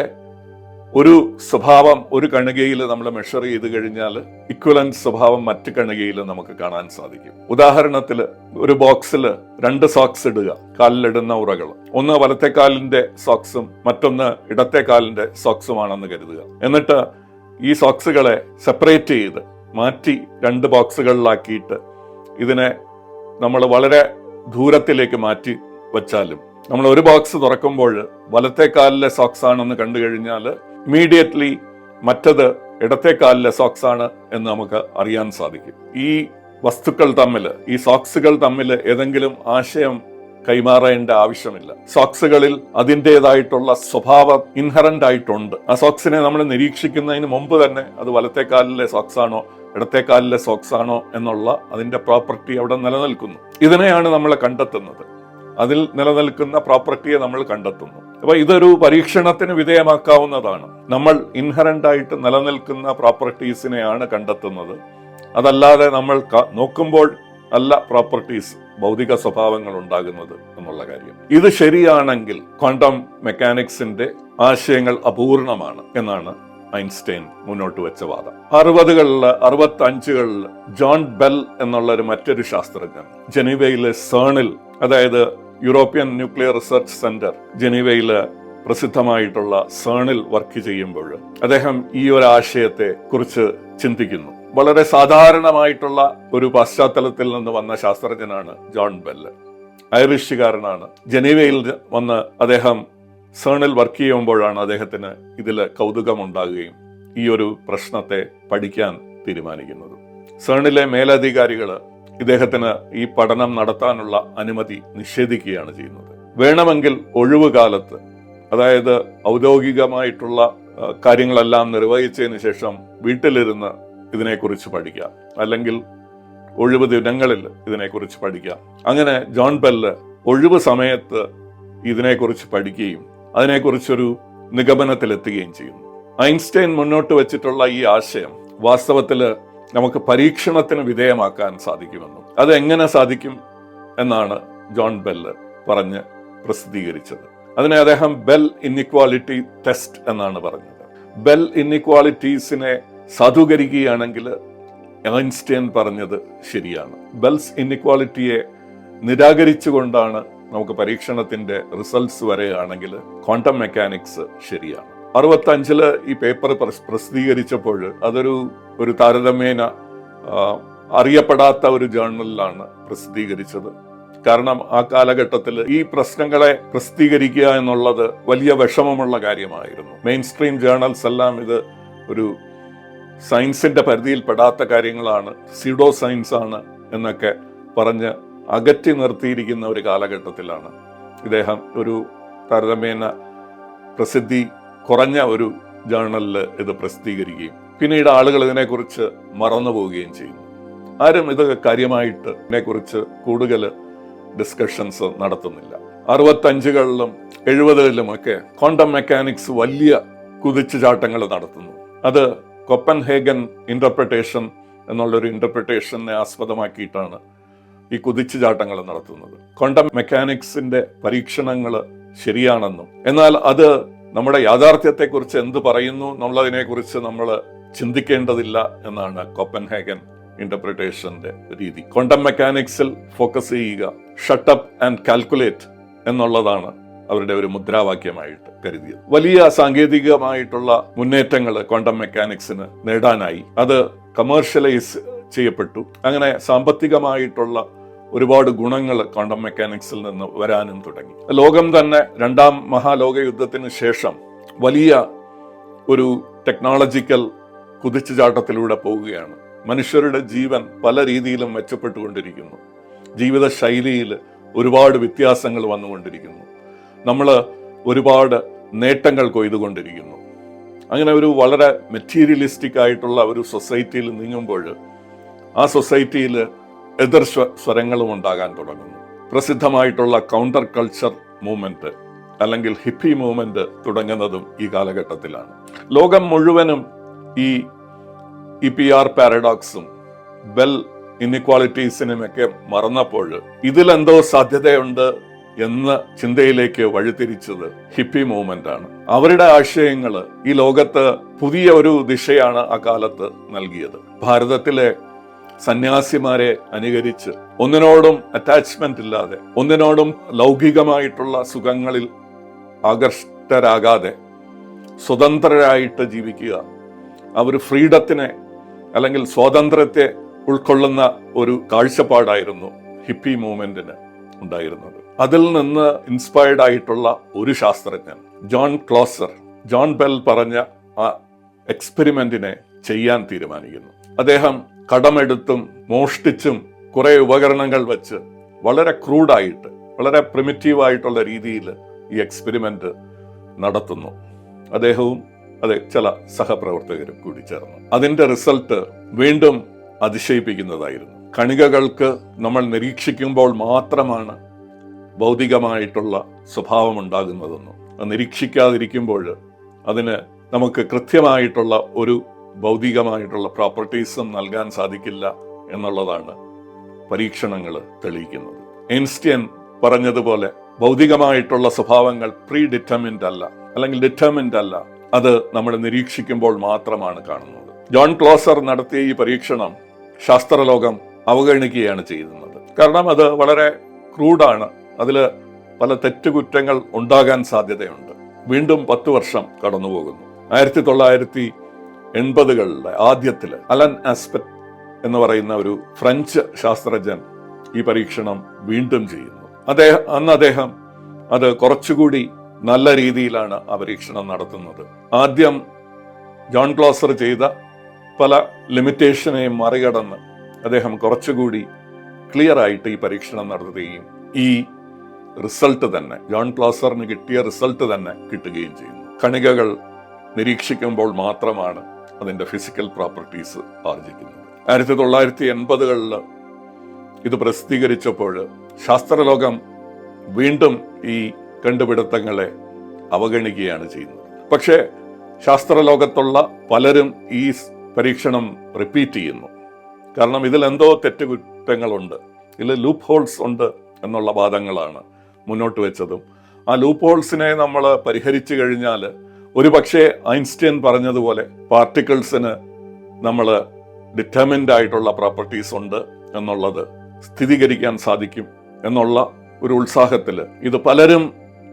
ഒരു സ്വഭാവം ഒരു കണികയിൽ നമ്മൾ മെഷർ ചെയ്ത് കഴിഞ്ഞാൽ ഇക്വലന്റ് സ്വഭാവം മറ്റ് കണികയിൽ നമുക്ക് കാണാൻ സാധിക്കും. ഉദാഹരണത്തിൽ ഒരു ബോക്സിൽ രണ്ട് സോക്സ് ഇടുക കാലിലിടുന്ന ഉറകൾ. ഒന്ന് വലത്തെ കാലിന്റെ സോക്സും മറ്റൊന്ന് ഇടത്തെ കാലിന്റെ സോക്സുമാണെന്ന് കരുതുക. എന്നിട്ട് ഈ സോക്സുകളെ സെപ്പറേറ്റ് ചെയ്ത് മാറ്റി രണ്ട് ബോക്സുകളിലാക്കിയിട്ട് ഇതിനെ നമ്മൾ വളരെ ദൂരത്തിലേക്ക് മാറ്റി വച്ചാലും. നമ്മൾ ഒരു ബോക്സ് തുറക്കുമ്പോൾ വലത്തെ കാലിലെ സോക്സ് ആണെന്ന് കണ്ടു കഴിഞ്ഞാൽ ഇമീഡിയറ്റ്ലി മറ്റത് ഇടത്തെ കാലിലെ സോക്സ് ആണ് എന്ന് നമുക്ക് അറിയാൻ സാധിക്കും. ഈ വസ്തുക്കൾ തമ്മിൽ ഈ സോക്സുകൾ തമ്മിൽ ഏതെങ്കിലും ആശയം കൈമാറേണ്ട ആവശ്യമില്ല. സോക്സുകളിൽ അതിന്റെതായിട്ടുള്ള സ്വഭാവം ഇൻഹറന്റ് ആയിട്ടുണ്ട്. ആ സോക്സിനെ നമ്മൾ നിരീക്ഷിക്കുന്നതിന് മുമ്പ് തന്നെ അത് വലത്തെ കാലിലെ സോക്സ് ആണോ ഇടത്തെ കാലിലെ സോക്സ് ആണോ എന്നുള്ള അതിന്റെ പ്രോപ്പർട്ടി അവിടെ നിലനിൽക്കുന്നു. ഇതിനെയാണ് നമ്മൾ കണ്ടെത്തുന്നത്. അതിൽ നിലനിൽക്കുന്ന പ്രോപ്പർട്ടിയെ നമ്മൾ കണ്ടെത്തുന്നു. അപ്പൊ ഇതൊരു പരീക്ഷണത്തിന് വിധേയമാക്കാവുന്നതാണ്. നമ്മൾ ഇൻഹറന്റ് ആയിട്ട് നിലനിൽക്കുന്ന പ്രോപ്പർട്ടീസിനെയാണ് കണ്ടെത്തുന്നത്. അതല്ലാതെ നമ്മൾ നോക്കുമ്പോൾ അല്ല പ്രോപ്പർട്ടീസ് ഭൗതിക സ്വഭാവങ്ങൾ ഉണ്ടാകുന്നത് എന്നുള്ള കാര്യം. ഇത് ശരിയാണെങ്കിൽ ക്വാണ്ടം മെക്കാനിക്സിന്റെ ആശയങ്ങൾ അപൂർണമാണ് എന്നാണ് ഐൻസ്റ്റൈൻ മുന്നോട്ട് വെച്ച വാദം. അറുപതുകളിൽ അറുപത്തി അഞ്ചുകളിൽ ജോൺ ബെൽ എന്നുള്ള ഒരു മറ്റൊരു ശാസ്ത്രജ്ഞൻ ജനീവയിലെ സേണിൽ അതായത് യൂറോപ്യൻ ന്യൂക്ലിയർ റിസർച്ച് സെന്റർ ജനീവയിലെ പ്രസിദ്ധമായിട്ടുള്ള സേണിൽ വർക്ക് ചെയ്യുമ്പോൾ അദ്ദേഹം ഈ ഒരു ആശയത്തെ കുറിച്ച് ചിന്തിക്കുന്നു. വളരെ സാധാരണമായിട്ടുള്ള ഒരു പശ്ചാത്തലത്തിൽ നിന്ന് വന്ന ശാസ്ത്രജ്ഞനാണ് ജോൺ ബെല്ല് ഐറിഷുകാരനാണ് ജനീവയിൽ വന്ന് അദ്ദേഹം സേണിൽ വർക്ക് ചെയ്യുമ്പോഴാണ് അദ്ദേഹത്തിന് ഇതിൽ കൗതുകമുണ്ടാകുകയും ഈ ഒരു പ്രശ്നത്തെ പഠിക്കാൻ തീരുമാനിക്കുന്നത്. സേണിലെ മേലധികാരികൾ ഇദ്ദേഹത്തിന് ഈ പഠനം നടത്താനുള്ള അനുമതി നിഷേധിക്കുകയാണ് ചെയ്യുന്നത്. വേണമെങ്കിൽ ഒഴിവ് കാലത്ത് അതായത് ഔദ്യോഗികമായിട്ടുള്ള കാര്യങ്ങളെല്ലാം നിർവഹിച്ചതിന് ശേഷം വീട്ടിലിരുന്ന് ഇതിനെക്കുറിച്ച് പഠിക്കാം. അല്ലെങ്കിൽ ഒഴിവ് ദിനങ്ങളിൽ ഇതിനെക്കുറിച്ച് പഠിക്കാം. അങ്ങനെ ജോൺ ബെല്ല് ഒഴിവ് സമയത്ത് ഇതിനെക്കുറിച്ച് പഠിക്കുകയും അതിനെക്കുറിച്ചൊരു നിഗമനത്തിലെത്തുകയും ചെയ്യുന്നു. ഐൻസ്റ്റൈൻ മുന്നോട്ട് വെച്ചിട്ടുള്ള ഈ ആശയം വാസ്തവത്തിൽ നമുക്ക് പരീക്ഷണത്തിന് വിധേയമാക്കാൻ സാധിക്കുമെന്നും. അത് എങ്ങനെ സാധിക്കും എന്നാണ് ജോൺ ബെല്ല് പറഞ്ഞ് പ്രസിദ്ധീകരിച്ചത്. അതിനെ അദ്ദേഹം ബെൽ ഇന്നിക്വാളിറ്റി ടെസ്റ്റ് എന്നാണ് പറഞ്ഞത്. ബെൽ ഇന്നിക്വാളിറ്റീസിനെ സാധൂകരിക്കുകയാണെങ്കിൽ ഐൻസ്റ്റൈൻ പറഞ്ഞത് ശരിയാണ്. ബെൽസ് ഇന്നിക്വാളിറ്റിയെ നിരാകരിച്ചുകൊണ്ടാണ് നമുക്ക് പരീക്ഷണത്തിന്റെ റിസൾട്ട്സ് വരെയാണെങ്കിൽ ക്വാണ്ടം മെക്കാനിക്സ് ശരിയാണ്. അറുപത്തഞ്ചിൽ ഈ പേപ്പർ പ്രസിദ്ധീകരിച്ചപ്പോൾ അതൊരു ഒരു താരതമ്യേന അറിയപ്പെടാത്ത ഒരു ജേർണലിലാണ് പ്രസിദ്ധീകരിച്ചത്. കാരണം ആ കാലഘട്ടത്തിൽ ഈ പ്രശ്നങ്ങളെ പ്രസിദ്ധീകരിക്കുക എന്നുള്ളത് വലിയ വിഷമമുള്ള കാര്യമായിരുന്നു. മെയിൻ സ്ട്രീം ജേർണൽസ് എല്ലാം ഇത് ഒരു സയൻസിന്റെ പരിധിയിൽപ്പെടാത്ത കാര്യങ്ങളാണ്. സീഡോ സയൻസ് ആണ് എന്നൊക്കെ പറഞ്ഞ് അകറ്റി നിർത്തിയിരിക്കുന്ന ഒരു കാലഘട്ടത്തിലാണ് ഇദ്ദേഹം ഒരു താരതമ്യേന പ്രസിദ്ധി കുറഞ്ഞ ഒരു ജേർണലിൽ ഇത് പ്രസിദ്ധീകരിക്കുകയും പിന്നീട് ആളുകൾ ഇതിനെക്കുറിച്ച് മറന്നു പോവുകയും ചെയ്യുന്നു. ആരും ഇത് കാര്യമായിട്ട് ഇതിനെക്കുറിച്ച് കൂടുതൽ ഡിസ്കഷൻസ് നടത്തുന്നില്ല. അറുപത്തഞ്ചുകളിലും എഴുപതുകളിലുമൊക്കെ ക്വാണ്ടം മെക്കാനിക്സ് വലിയ കുതിച്ചുചാട്ടങ്ങൾ നടത്തുന്നു. അത് കൊപ്പൻഹേഗൻ ഇന്റർപ്രിട്ടേഷൻ എന്നുള്ളൊരു ഇന്റർപ്രിട്ടേഷനെ ആസ്പദമാക്കിയിട്ടാണ് ഈ കുതിച്ചുചാട്ടങ്ങൾ നടത്തുന്നത്. ക്വണ്ടം മെക്കാനിക്സിന്റെ പരീക്ഷണങ്ങൾ ശരിയാണെന്നും എന്നാൽ അത് നമ്മുടെ യാഥാർത്ഥ്യത്തെക്കുറിച്ച് എന്ത് പറയുന്നു എന്നുള്ളതിനെക്കുറിച്ച് നമ്മൾ ചിന്തിക്കേണ്ടതില്ല എന്നാണ് കോപ്പൻഹേഗൻ ഇന്റർപ്രിട്ടേഷന്റെ രീതി. ക്വണ്ടം മെക്കാനിക്സിൽ ഫോക്കസ് ചെയ്യുക ഷട്ടപ്പ് ആൻഡ് കാൽക്കുലേറ്റ് എന്നുള്ളതാണ് അവരുടെ ഒരു മുദ്രാവാക്യമായിട്ട് കരുതിയത്. വലിയ സാങ്കേതികമായിട്ടുള്ള മുന്നേറ്റങ്ങൾ ക്വാണ്ടം മെക്കാനിക്സിന് നേടാനായി. അത് കമേഴ്ഷ്യലൈസ് ചെയ്യപ്പെട്ടു. അങ്ങനെ സാമ്പത്തികമായിട്ടുള്ള ഒരുപാട് ഗുണങ്ങൾ ക്വാണ്ടം മെക്കാനിക്സിൽ നിന്ന് വരാനും തുടങ്ങി. ലോകം തന്നെ രണ്ടാം മഹാലോക യുദ്ധത്തിന് ശേഷം വലിയ ഒരു ടെക്നോളജിക്കൽ കുതിച്ചുചാട്ടത്തിലൂടെ പോവുകയാണ്. മനുഷ്യരുടെ ജീവൻ പല രീതിയിലും മെച്ചപ്പെട്ടുകൊണ്ടിരിക്കുന്നു. ജീവിത ശൈലിയിൽ ഒരുപാട് വ്യത്യാസങ്ങൾ വന്നുകൊണ്ടിരിക്കുന്നു. നമ്മൾ ഒരുപാട് നേട്ടങ്ങൾ കൊയ്തുകൊണ്ടിരിക്കുന്നു. അങ്ങനെ ഒരു വളരെ മെറ്റീരിയലിസ്റ്റിക് ആയിട്ടുള്ള ഒരു സൊസൈറ്റിയിൽ നീങ്ങുമ്പോൾ ആ സൊസൈറ്റിയിൽ എതിർ സ്വ- സ്വരങ്ങളും ഉണ്ടാകാൻ തുടങ്ങുന്നു. പ്രസിദ്ധമായിട്ടുള്ള കൗണ്ടർ കൾച്ചർ മൂവ്മെന്റ് അല്ലെങ്കിൽ ഹിപ്പി മൂവ്മെന്റ് തുടങ്ങുന്നതും ഈ കാലഘട്ടത്തിലാണ്. ലോകം മുഴുവനും ഈ ഇ പി ആർ പാരഡോക്സും ബെൽ ഇന്നിക്വാളിറ്റീസിനുമൊക്കെ മറന്നപ്പോൾ ഇതിലെന്തോ സാധ്യതയുണ്ട് എന്ന ചിന്തയിലേക്ക് വഴിതിരിച്ചത് ഹിപ്പി മൂവ്മെന്റ് ആണ്. അവരുടെ ആശയങ്ങൾ ഈ ലോകത്ത് പുതിയ ഒരു ദിശയാണ് ആ കാലത്ത് നൽകിയത്. ഭാരതത്തിലെ സന്യാസിമാരെ അനുകരിച്ച് ഒന്നിനോടും അറ്റാച്ച്മെന്റ് ഇല്ലാതെ ഒന്നിനോടും ലൗകികമായിട്ടുള്ള സുഖങ്ങളിൽ ആകർഷ്ടരാകാതെ സ്വതന്ത്രരായിട്ട് ജീവിക്കുക. അവർ ഫ്രീഡത്തിനെ അല്ലെങ്കിൽ സ്വാതന്ത്ര്യത്തെ ഉൾക്കൊള്ളുന്ന ഒരു കാഴ്ചപ്പാടായിരുന്നു ഹിപ്പി മൂവ്മെന്റിന് ഉണ്ടായിരുന്നത്. അതിൽ നിന്ന് ഇൻസ്പയർഡ് ആയിട്ടുള്ള ഒരു ശാസ്ത്രജ്ഞൻ ജോൺ ക്ലോസർ. ജോൺ ബെൽ പറഞ്ഞ ആ എക്സ്പെരിമെന്റിനെ ചെയ്യാൻ തീരുമാനിക്കുന്നു. അദ്ദേഹം കടമെടുത്തും മോഷ്ടിച്ചും കുറെ ഉപകരണങ്ങൾ വെച്ച് വളരെ ക്രൂഡായിട്ട് വളരെ പ്രിമിറ്റീവായിട്ടുള്ള രീതിയിൽ ഈ എക്സ്പെരിമെന്റ് നടത്തുന്നു. അദ്ദേഹവും അതെ ചില സഹപ്രവർത്തകരും കൂടി ചേർന്നു. അതിന്റെ റിസൾട്ട് വീണ്ടും അതിശയിപ്പിക്കുന്നതായിരുന്നു. കണികകൾക്ക് നമ്മൾ നിരീക്ഷിക്കുമ്പോൾ മാത്രമാണ് ഭൗതികമായിട്ടുള്ള സ്വഭാവം ഉണ്ടാകുന്നതെന്നും നിരീക്ഷിക്കാതിരിക്കുമ്പോൾ അതിന് നമുക്ക് കൃത്യമായിട്ടുള്ള ഒരു ഭൗതികമായിട്ടുള്ള പ്രോപ്പർട്ടീസും നൽകാൻ സാധിക്കില്ല എന്നുള്ളതാണ് പരീക്ഷണങ്ങൾ തെളിയിക്കുന്നത്. എൻസ്റ്റ്യൻ പറഞ്ഞതുപോലെ ഭൗതികമായിട്ടുള്ള സ്വഭാവങ്ങൾ പ്രീ ഡിറ്റർമിൻഡ് അല്ല അല്ലെങ്കിൽ ഡിറ്റർമിൻഡ് അല്ല. അത് നമ്മൾ നിരീക്ഷിക്കുമ്പോൾ മാത്രമാണ് കാണുന്നത്. ജോൺ ക്ലോസർ നടത്തിയ ഈ പരീക്ഷണം ശാസ്ത്രലോകം അവഗണിക്കുകയാണ് ചെയ്യുന്നത്. കാരണം അത് വളരെ ക്രൂഡാണ്. അതിൽ പല തെറ്റുകുറ്റങ്ങൾ ഉണ്ടാകാൻ സാധ്യതയുണ്ട്. വീണ്ടും പത്ത് വർഷം കടന്നുപോകുന്നു. ആയിരത്തി തൊള്ളായിരത്തി എൺപതുകളിലെ ആദ്യത്തിൽ അലൻ ആസ്പെറ്റ് എന്ന് പറയുന്ന ഒരു ഫ്രഞ്ച് ശാസ്ത്രജ്ഞൻ ഈ പരീക്ഷണം വീണ്ടും ചെയ്യുന്നു. അദ്ദേഹം അന്ന് അദ്ദേഹം അത് കുറച്ചുകൂടി നല്ല രീതിയിലാണ് ആ പരീക്ഷണം നടത്തുന്നത്. ആദ്യം ജോൺ ക്ലോസർ ചെയ്ത പല ലിമിറ്റേഷനെയും മറികടന്ന് അദ്ദേഹം കുറച്ചുകൂടി ക്ലിയർ ആയിട്ട് ഈ പരീക്ഷണം നടത്തുകയും ഈ റിസൾട്ട് തന്നെ ജോൺ ക്ലോസറിന് കിട്ടിയ റിസൾട്ട് തന്നെ കിട്ടുകയും ചെയ്യുന്നു. കണികകൾ നിരീക്ഷിക്കുമ്പോൾ മാത്രമാണ് അതിന്റെ ഫിസിക്കൽ പ്രോപ്പർട്ടീസ് ആർജിക്കുന്നത് ആയിരത്തി തൊള്ളായിരത്തി എൺപതുകളിൽ ഇത് പ്രസിദ്ധീകരിച്ചപ്പോൾ ശാസ്ത്രലോകം വീണ്ടും ഈ കണ്ടുപിടുത്തങ്ങളെ അവഗണിക്കുകയാണ് ചെയ്യുന്നത്. പക്ഷേ ശാസ്ത്രലോകത്തുള്ള പലരും ഈ പരീക്ഷണം റിപ്പീറ്റ് ചെയ്യുന്നു. കാരണം ഇതിൽ എന്തോ തെറ്റുകുറ്റങ്ങളുണ്ട്. ഇതിൽ ലൂപ്പ് ഹോൾസ് ഉണ്ട് എന്നുള്ള വാദങ്ങളാണ് മുന്നോട്ട് വെച്ചതും. ആ ലൂപ്പ് ഹോൾസിനെ നമ്മൾ പരിഹരിച്ചു കഴിഞ്ഞാൽ ഒരു പക്ഷേ ഐൻസ്റ്റൈൻ പറഞ്ഞതുപോലെ പാർട്ടിക്കിൾസിന് നമ്മൾ ഡിറ്റർമിൻഡ് ആയിട്ടുള്ള പ്രോപ്പർട്ടീസ് ഉണ്ട് എന്നുള്ളത് സ്ഥിരീകരിക്കാൻ സാധിക്കും എന്നുള്ള ഒരു ഉത്സാഹത്തിൽ ഇത് പലരും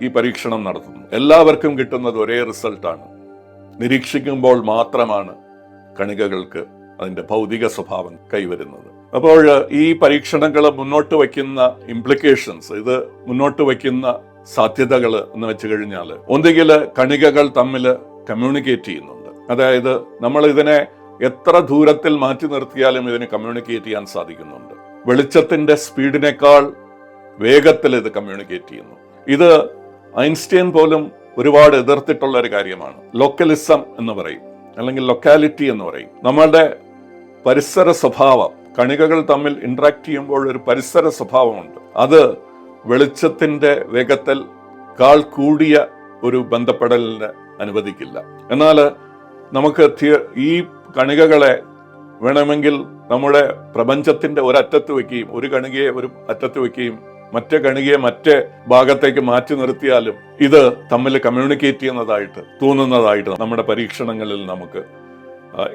ഈ പരീക്ഷണം നടത്തുന്നു. എല്ലാവർക്കും കിട്ടുന്നത് ഒരേ റിസൾട്ടാണ്. നിരീക്ഷിക്കുമ്പോൾ മാത്രമാണ് കണികകൾക്ക് അതിന്റെ ഭൗതിക സ്വഭാവം കൈവരുന്നത്. അപ്പോൾ ഈ പരീക്ഷണങ്ങൾ മുന്നോട്ട് വയ്ക്കുന്ന ഇംപ്ലിക്കേഷൻസ് ഇത് മുന്നോട്ട് വയ്ക്കുന്ന സാധ്യതകൾ എന്ന് വെച്ച് കഴിഞ്ഞാൽ ഒന്നുകിൽ കണികകൾ തമ്മിൽ കമ്മ്യൂണിക്കേറ്റ് ചെയ്യുന്നുണ്ട്. അതായത് നമ്മൾ ഇതിനെ എത്ര ദൂരത്തിൽ മാറ്റി നിർത്തിയാലും ഇതിന് കമ്മ്യൂണിക്കേറ്റ് ചെയ്യാൻ സാധിക്കുന്നുണ്ട്. വെളിച്ചത്തിന്റെ സ്പീഡിനേക്കാൾ വേഗത്തിൽ ഇത് കമ്മ്യൂണിക്കേറ്റ് ചെയ്യുന്നു. ഇത് ഐൻസ്റ്റൈൻ പോലും ഒരുപാട് എതിർത്തിട്ടുള്ള ഒരു കാര്യമാണ്. ലോക്കലിസം എന്ന് പറയും. അല്ലെങ്കിൽ ലൊക്കാലിറ്റി എന്ന് പറയും. നമ്മളുടെ പരിസര സ്വഭാവം കണികകൾ തമ്മിൽ ഇന്ററാക്ട് ചെയ്യുമ്പോൾ ഒരു പരിസര സ്വഭാവമുണ്ട്. അത് വെളിച്ചത്തിന്റെ വേഗത്തിൽ കാൾ കൂടിയ ഒരു ബന്ധപ്പെടലിന് അനുവദിക്കില്ല. എന്നാൽ നമുക്ക് ഈ കണികകളെ വേണമെങ്കിൽ നമ്മുടെ പ്രപഞ്ചത്തിന്റെ ഒരറ്റത്ത് വെക്കുകയും ഒരു കണികയെ ഒരു അറ്റത്ത് വെക്കുകയും മറ്റേ കണികയെ മറ്റേ ഭാഗത്തേക്ക് മാറ്റി നിർത്തിയാലും ഇത് തമ്മിൽ കമ്മ്യൂണിക്കേറ്റ് ചെയ്യുന്നതായിട്ട് തോന്നുന്നതായിട്ട് നമ്മുടെ പരീക്ഷണങ്ങളിൽ നമുക്ക്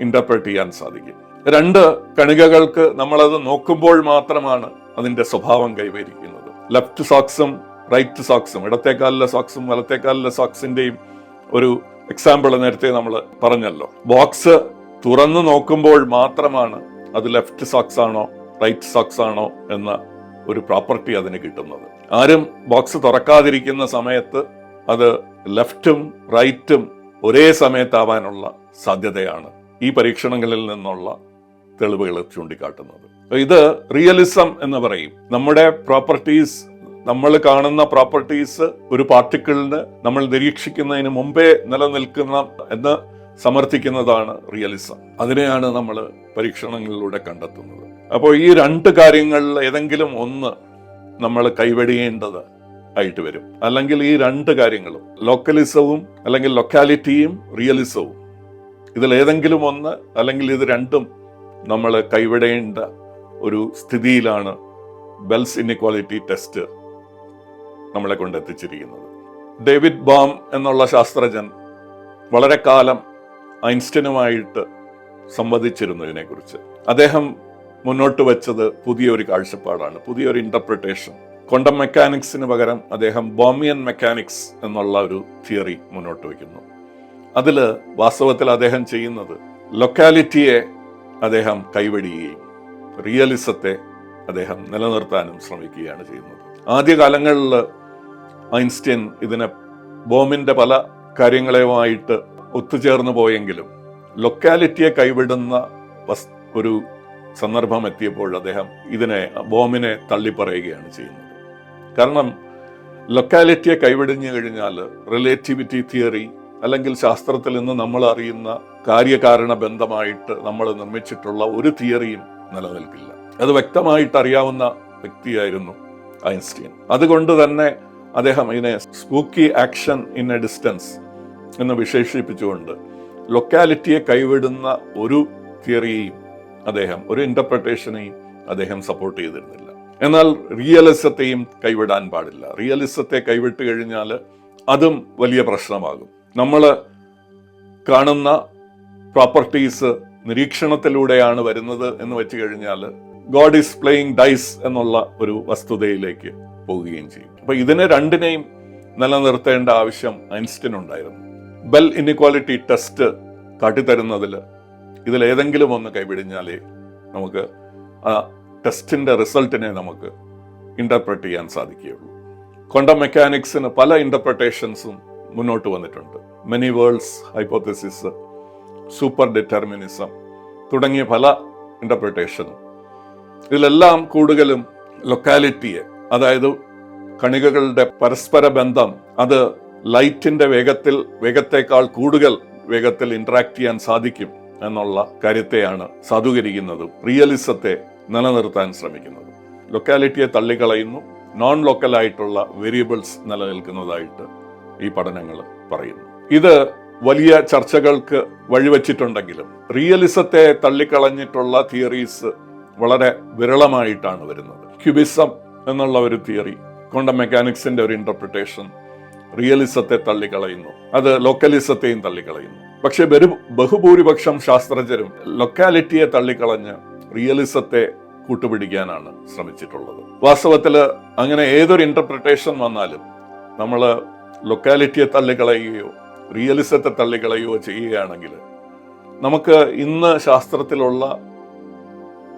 ഇന്റർപ്രറ്റ് ചെയ്യാൻ സാധിക്കും. രണ്ട് കണികകൾക്ക് നമ്മളത് നോക്കുമ്പോൾ മാത്രമാണ് അതിന്റെ സ്വഭാവം കൈവരിക്കുന്നത്. ലെഫ്റ്റ് സോക്സും റൈറ്റ് സോക്സും ഇടത്തേക്കാലിലെ സോക്സും വലത്തേക്കാലിലെ സോക്സിന്റെയും ഒരു എക്സാമ്പിൾ നേരത്തെ നമ്മൾ പറഞ്ഞല്ലോ. ബോക്സ് തുറന്നു നോക്കുമ്പോൾ മാത്രമാണ് അത് ലെഫ്റ്റ് സോക്സ് ആണോ റൈറ്റ് സോക്സ് ആണോ എന്ന ഒരു പ്രോപ്പർട്ടി അതിന് കിട്ടുന്നത്. ആരും ബോക്സ് തുറക്കാതിരിക്കുന്ന സമയത്ത് അത് ലെഫ്റ്റും റൈറ്റും ഒരേ സമയത്താവാനുള്ള സാധ്യതയാണ്. ഈ പരീക്ഷണങ്ങളിൽ നിന്നുള്ള തെളിവുകൾ ചൂണ്ടിക്കാട്ടുന്നത്. ഇത് റിയലിസം എന്ന് പറയും. നമ്മുടെ പ്രോപ്പർട്ടീസ് നമ്മൾ കാണുന്ന പ്രോപ്പർട്ടീസ് ഒരു പാർട്ടിക്കിളിന് നമ്മൾ നിരീക്ഷിക്കുന്നതിന് മുമ്പേ നിലനിൽക്കുന്ന എന്ന് സമർത്ഥിക്കുന്നതാണ് റിയലിസം അതിനെയാണ് നമ്മൾ പരീക്ഷണങ്ങളിലൂടെ കണ്ടെത്തുന്നത്. അപ്പോൾ ഈ രണ്ട് കാര്യങ്ങളിൽ ഏതെങ്കിലും ഒന്ന് നമ്മൾ കൈവടിയേണ്ടത് ആയിട്ട് വരും. അല്ലെങ്കിൽ ഈ രണ്ട് കാര്യങ്ങളും ലോക്കലിസവും അല്ലെങ്കിൽ ലൊക്കാലിറ്റിയും റിയലിസവും ഇതിൽ ഏതെങ്കിലും ഒന്ന് അല്ലെങ്കിൽ ഇത് രണ്ടും നമ്മൾ കൈവിടേണ്ട ഒരു സ്ഥിതിയിലാണ് ബെൽസ് ഇൻഇക്വാലിറ്റി ടെസ്റ്റ് നമ്മളെ കൊണ്ടെത്തിച്ചിരിക്കുന്നത്. ഡേവിഡ് ബാം എന്നുള്ള ശാസ്ത്രജ്ഞൻ വളരെ കാലം ഐൻസ്റ്റനുമായിട്ട് സംവദിച്ചിരുന്നു ഇതിനെക്കുറിച്ച്. അദ്ദേഹം മുന്നോട്ട് വെച്ചത് പുതിയൊരു കാഴ്ചപ്പാടാണ് പുതിയൊരു ഇന്റർപ്രിട്ടേഷൻ കൊണ്ടം മെക്കാനിക്സിന് പകരം അദ്ദേഹം ബോമിയൻ മെക്കാനിക്സ് എന്നുള്ള ഒരു തിയറി മുന്നോട്ട് വയ്ക്കുന്നു. അതിൽ വാസ്തവത്തിൽ അദ്ദേഹം ചെയ്യുന്നത് ലൊക്കാലിറ്റിയെ അദ്ദേഹം കൈവടിയുകയും റിയലിസത്തെ അദ്ദേഹം നിലനിർത്താനും ശ്രമിക്കുകയാണ് ചെയ്യുന്നത്. ആദ്യകാലങ്ങളിൽ ഐൻസ്റ്റീൻ ഇതിനെ ബോമിന്റെ പല കാര്യങ്ങളുമായിട്ട് ഒത്തുചേർന്നു പോയെങ്കിലും ലൊക്കാലിറ്റിയെ കൈവിടുന്ന ഒരു സന്ദർഭം എത്തിയപ്പോൾ അദ്ദേഹം ഇതിനെ ബോമിനെ തള്ളിപ്പറയുകയാണ് ചെയ്യുന്നത്. കാരണം ലൊക്കാലിറ്റിയെ കൈവിടിഞ്ഞു കഴിഞ്ഞാൽ റിലേറ്റിവിറ്റി തിയറി അല്ലെങ്കിൽ ശാസ്ത്രത്തിൽ നിന്ന് നമ്മൾ അറിയുന്ന കാര്യകാരണ ബന്ധമായിട്ട് നമ്മൾ നിർമ്മിച്ചിട്ടുള്ള ഒരു തിയറിയും നിലനിൽക്കില്ല. അത് വ്യക്തമായിട്ട് അറിയാവുന്ന വ്യക്തിയായിരുന്നു ഐൻസ്റ്റീൻ. അതുകൊണ്ട് തന്നെ അദ്ദേഹം ഇതിനെ spooky action in a distance എന്ന് വിശേഷിപ്പിച്ചുകൊണ്ട് ലൊക്കാലിറ്റിയെ കൈവിടുന്ന ഒരു തിയറിയെയും അദ്ദേഹം ഒരു ഇന്റർപ്രിട്ടേഷനെയും അദ്ദേഹം സപ്പോർട്ട് ചെയ്തിരുന്നില്ല. എന്നാൽ റിയലിസത്തെയും കൈവിടാൻ പാടില്ല. റിയലിസത്തെ കൈവിട്ട് കഴിഞ്ഞാൽ അതും വലിയ പ്രശ്നമാകും. നമ്മൾ കാണുന്ന പ്രോപ്പർട്ടീസ് നിരീക്ഷണത്തിലൂടെയാണ് വരുന്നത് എന്ന് വെച്ച് കഴിഞ്ഞാൽ ഗോഡ് ഈസ് പ്ലേയിങ് ഡൈസ് എന്നുള്ള ഒരു വസ്തുതയിലേക്ക് പോവുകയും ചെയ്യും. അപ്പൊ ഇതിനെ രണ്ടിനെയും നിലനിർത്തേണ്ട ആവശ്യം ഐൻസ്റ്റീൻ ഉണ്ടായിരുന്നു. ബെൽ ഇൻഇക്വാലിറ്റി ടെസ്റ്റ് കാട്ടിത്തരുന്നതിൽ ഇതിൽ ഏതെങ്കിലും ഒന്ന് കൈവിടിഞ്ഞാലേ നമുക്ക് ആ ടെസ്റ്റിന്റെ റിസൾട്ടിനെ നമുക്ക് ഇന്റർപ്രറ്റ് ചെയ്യാൻ സാധിക്കുകയുള്ളൂ. ക്വാണ്ടം മെക്കാനിക്സിന് പല ഇന്റർപ്രിട്ടേഷൻസും മുന്നോട്ട് വന്നിട്ടുണ്ട്. Many worlds hypothesis super determinism തുടങ്ങിയ പല ഇന്റർപ്രിട്ടേഷനും ഇതിലെല്ലാം കൂടുതലും ലൊക്കാലിറ്റിയെ അതായത് കണികകളുടെ പരസ്പര ബന്ധം അത് ലൈറ്റിന്റെ വേഗത്തിൽ വേഗത്തേക്കാൾ കൂടുതൽ വേഗത്തിൽ ഇന്ററാക്ട് ചെയ്യാൻ സാധിക്കും എന്നുള്ള കാര്യത്തെയാണ് സാധൂകരിക്കുന്നതും റിയലിസത്തെ നിലനിർത്താൻ ശ്രമിക്കുന്നതും. ലൊക്കാലിറ്റിയെ തള്ളിക്കളയുന്നു നോൺ ലോക്കലായിട്ടുള്ള വേരിയബിൾസ് നിലനിൽക്കുന്നതായിട്ട്. ഈ പഠനങ്ങൾ പറയുന്നു. ഇത് വലിയ ചർച്ചകൾക്ക് വഴിവെച്ചിട്ടുണ്ടെങ്കിലും റിയലിസത്തെ തള്ളിക്കളഞ്ഞിട്ടുള്ള തിയറീസ് വളരെ വിരളമായിട്ടാണ് വരുന്നത്. ക്യൂബിസം എന്നുള്ള ഒരു തിയറി ക്വാണ്ടം മെക്കാനിക്സിന്റെ ഒരു ഇന്റർപ്രിട്ടേഷൻ റിയലിസത്തെ തള്ളിക്കളയുന്നു. അത് ലൊക്കലിസത്തെയും തള്ളിക്കളയുന്നു. പക്ഷെ ബഹുഭൂരിപക്ഷം ശാസ്ത്രജ്ഞരും ലൊക്കാലിറ്റിയെ തള്ളിക്കളഞ്ഞ് റിയലിസത്തെ കൂട്ടുപിടിക്കാനാണ് ശ്രമിച്ചിട്ടുള്ളത്. വാസ്തവത്തിൽ അങ്ങനെ ഏതൊരു ഇന്റർപ്രിട്ടേഷൻ വന്നാലും നമ്മൾ ലൊക്കാലിറ്റിയെ തള്ളിക്കളയുകയോ റിയലിസത്തെ തള്ളിക്കളയുകയോ ചെയ്യുകയാണെങ്കിൽ നമുക്ക് ഇന്ന് ശാസ്ത്രത്തിലുള്ള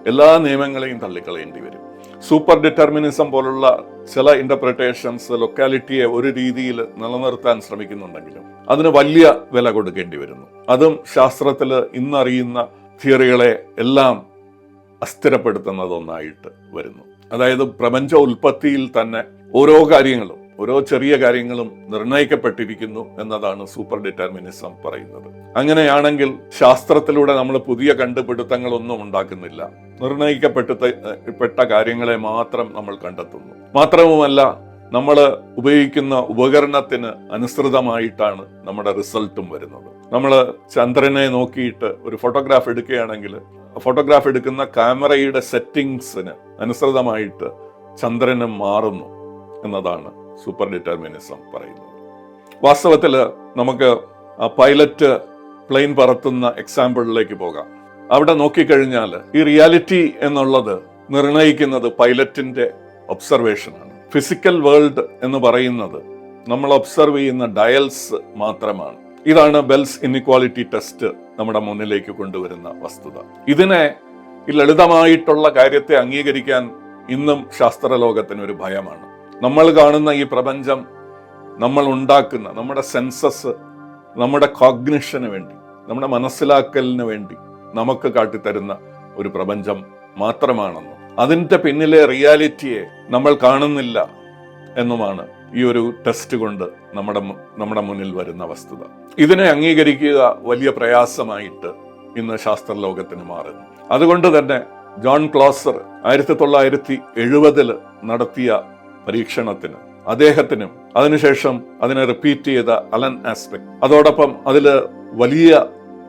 എല്ലാ നിയമങ്ങളെയും തള്ളിക്കളയേണ്ടി വരും. സൂപ്പർ ഡിറ്റർമിനിസം പോലുള്ള ചില ഇന്റർപ്രിട്ടേഷൻസ് ലൊക്കാലിറ്റിയെ ഒരു രീതിയിൽ നിലനിർത്താൻ ശ്രമിക്കുന്നുണ്ടെങ്കിലും അതിന് വലിയ വില കൊടുക്കേണ്ടി വരുന്നു. അതും ശാസ്ത്രത്തിൽ ഇന്നറിയുന്ന തിയറികളെ എല്ലാം അസ്ഥിരപ്പെടുത്തുന്നതൊന്നായിട്ട് വരുന്നു. അതായത് പ്രപഞ്ച ഉൽപ്പത്തിയിൽ തന്നെ ഓരോ കാര്യങ്ങളും ഓരോ ചെറിയ കാര്യങ്ങളും നിർണയിക്കപ്പെട്ടിരിക്കുന്നു എന്നതാണ് സൂപ്പർ ഡിറ്റർമിനിസം പറയുന്നത്. അങ്ങനെയാണെങ്കിൽ ശാസ്ത്രത്തിലൂടെ നമ്മൾ പുതിയ കണ്ടുപിടുത്തങ്ങൾ ഒന്നും ഉണ്ടാക്കുന്നില്ല. നിർണയിക്കപ്പെട്ട പെട്ട കാര്യങ്ങളെ മാത്രം നമ്മൾ കണ്ടെത്തുന്നു. മാത്രവുമല്ല നമ്മൾ ഉപയോഗിക്കുന്ന ഉപകരണത്തിന് അനുസൃതമായിട്ടാണ് നമ്മുടെ റിസൾട്ടും വരുന്നത്. നമ്മൾ ചന്ദ്രനെ നോക്കിയിട്ട് ഒരു ഫോട്ടോഗ്രാഫ് എടുക്കുകയാണെങ്കിൽ ഫോട്ടോഗ്രാഫ് എടുക്കുന്ന ക്യാമറയുടെ സെറ്റിങ്സിന് അനുസൃതമായിട്ട് ചന്ദ്രനും മാറുന്നു എന്നതാണ് സൂപ്പർ ഡിറ്റർമിനിസം പറയുന്നത് വാസ്തവത്തിൽ നമുക്ക് പൈലറ്റ് പ്ലെയിൻ പറത്തുന്ന എക്സാമ്പിളിലേക്ക് പോകാം. അവിടെ നോക്കിക്കഴിഞ്ഞാൽ ഈ റിയാലിറ്റി എന്നുള്ളത് നിർണയിക്കുന്നത് പൈലറ്റിന്റെ ഒബ്സർവേഷനാണ്. ഫിസിക്കൽ വേൾഡ് എന്ന് പറയുന്നത് നമ്മൾ ഒബ്സർവ് ചെയ്യുന്ന ഡയൽസ് മാത്രമാണ്. ഇതാണ് ബെൽസ് ഇൻഇക്വാലിറ്റി ടെസ്റ്റ് നമ്മുടെ മുന്നിലേക്ക് കൊണ്ടുവരുന്ന വസ്തുത. ഇതിനെ ലളിതമായിട്ടുള്ള കാര്യത്തെ അംഗീകരിക്കാൻ ഇന്നും ശാസ്ത്രലോകത്തിന് ഒരു ഭയമാണ്. നമ്മൾ കാണുന്ന ഈ പ്രപഞ്ചം നമ്മൾ ഉണ്ടാക്കുന്ന നമ്മുടെ സെൻസസ് നമ്മുടെ കോഗ്നിഷന് വേണ്ടി നമ്മുടെ മനസ്സിലാക്കലിന് വേണ്ടി നമുക്ക് കാട്ടിത്തരുന്ന ഒരു പ്രപഞ്ചം മാത്രമാണെന്നും അതിന്റെ പിന്നിലെ റിയാലിറ്റിയെ നമ്മൾ കാണുന്നില്ല എന്നുമാണ് ഈ ഒരു ടെസ്റ്റ് കൊണ്ട് നമ്മുടെ നമ്മുടെ മുന്നിൽ വരുന്ന വസ്തുത. ഇതിനെ അംഗീകരിക്കുക വലിയ പ്രയാസമായിട്ട് ഇന്ന് ശാസ്ത്രലോകത്തിന് മാറുന്നു. അതുകൊണ്ട് തന്നെ ജോൺ ക്ലോസർ ആയിരത്തി തൊള്ളായിരത്തി എഴുപതിൽ നടത്തിയ പരീക്ഷണത്തിന്. അദ്ദേഹത്തിനും അതിനുശേഷം അതിനെ റിപ്പീറ്റ് ചെയ്ത അലൻ ആസ്പെക്ട് അതോടൊപ്പം അതിൽ വലിയ